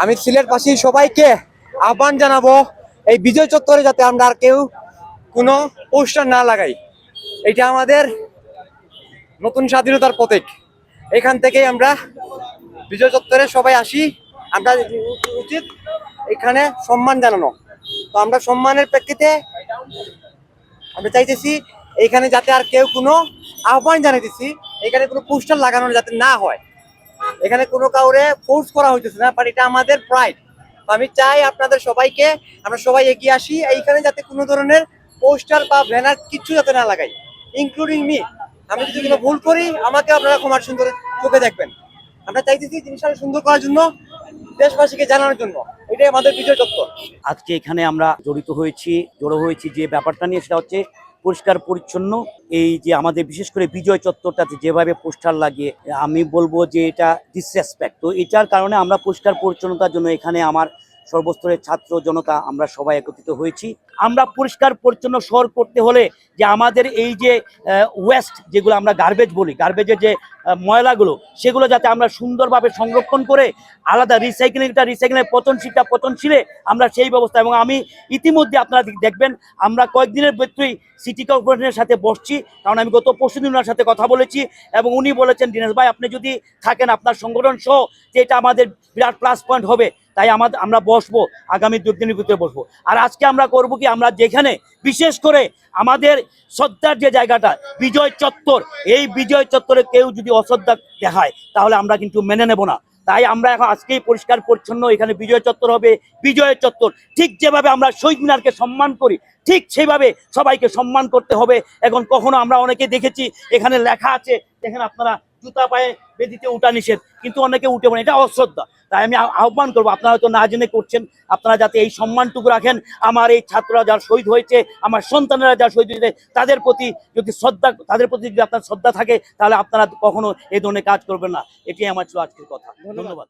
আমি সিলেট সিলেটবাসী সবাইকে আহ্বান জানাব, এই বিজয় চত্বরে যাতে আমরা আর কেউ কোনো পোস্টার না লাগাই। এটা আমাদের নতুন স্বাধীনতার প্রতীক। এখান থেকেই আমরা বিজয় চত্বরে সবাই আসি। আমরা উচিত এখানে সম্মান জানানো। তো আমরা সম্মানের প্রেক্ষিতে আমরা চাইতেছি এখানে যাতে আর কেউ কোনো আহ্বান জানাইতেছি, এখানে কোনো পোস্টার লাগানো যাতে না হয়। এখানে কোনো কাউরে ফোর্স করা হইতেছে না বাট এটা আমাদের প্রাইড আমি চাই আপনাদের সবাইকে, আমরা সবাই এগিয়ে আসি, এইখানে যাতে কোনো ধরনের পোস্টার বা ব্যানার কিছু যাতে না লাগাই ইনক্লুডিং মি আমি যদি কোনো ভুল করি, আমাকে আপনারা ক্ষমার সুন্দর চোখে দেখবেন। আমরা চাইতেছি জিনিসটা সুন্দর করার জন্য, দেশবাসীকে জানানোর জন্য। এটাই আমাদের বিজয় চত্বর আজকে এখানে আমরা জড়িত হয়েছি, জড়ো হয়েছি যে ব্যাপারটা নিয়ে, সেটা হচ্ছে পরিষ্কার, পরিচ্ছন্ন। এই যে আমাদের বিশেষ করে বিজয় চত্বরটাতে যেভাবে পোস্টার লাগিয়ে আমি বলব যে এটা ডিসরেসপেক্ট তো এটার কারণে আমরা পরিষ্কার, পরিচ্ছন্নতার জন্য এখানে আমার সর্বস্তরের ছাত্র জনতা আমরা সবাই একত্রিত হয়েছি। আমরা পরিষ্কার পরিচ্ছন্ন শহর করতে হলে যে আমাদের এই যে ওয়েস্ট যেগুলো আমরা গার্বেজ বলি গার্বেজের যে ময়লাগুলো, সেগুলো যাতে আমরা সুন্দরভাবে সংরক্ষণ করে আলাদা রিসাইকেলিংটা রিসাইকেলিং পচনশীলটা পচনশীলে আমরা সেই ব্যবস্থা, এবং আমি ইতিমধ্যে আপনারা দেখবেন, আমরা কয়েকদিনের ভেতরেই সিটি কর্পোরেশনের সাথে বসছি, কারণ আমি গত পরশু দিন ওনার সাথে কথা বলেছি, এবং উনি বলেছেন, দিনেশ ভাই, আপনি যদি থাকেন আপনার সংগঠন সহ, যে এটা আমাদের বিরাট প্লাস পয়েন্ট হবে, তাই আমাদের আমরা বসবো, আগামী দুদিনের ভিতরে বসবো। আর আজকে আমরা করব কি? আমরা যেখানে, বিশেষ করে আমাদের শ্রদ্ধার যে জায়গাটা, বিজয় চত্বর, এই বিজয় চত্বরে কেউ যদি অশ্রদ্ধা দেখায়, তাহলে আমরা কিন্তু মেনে নেব না। তাই আমরা এখন আজকেই পরিষ্কার পরিচ্ছন্ন, এখানে বিজয় চত্বর হবে বিজয় চত্বর। ঠিক যেভাবে আমরা শহীদ মিনারকে সম্মান করি, ঠিক সেইভাবে সবাইকে সম্মান করতে হবে। এখন কখনো আমরা অনেকে দেখেছি, এখানে লেখা আছে এখানে আপনারা, জুতা পায়ে বেদিতে উঠা নিষেধ, কিন্তু অনেকে উঠে পড়ে এটা অশ্রদ্ধা। তাই আমি আহ্বান করব আপনারা হয়তো না জেনে করছেন আপনারা যাতে এই সম্মানটুকু রাখেন। আমার এই ছাত্ররা যারা শহীদ হয়েছে আমার সন্তানেরা যারা শহীদ হয়েছে তাদের প্রতি যদি শ্রদ্ধা তাদের প্রতি যদি আপনার শ্রদ্ধা থাকে তাহলে আপনারা কখনো এই ধরনের কাজ করবেন না। এটাই আমার ছিল আজকের কথা। ধন্যবাদ।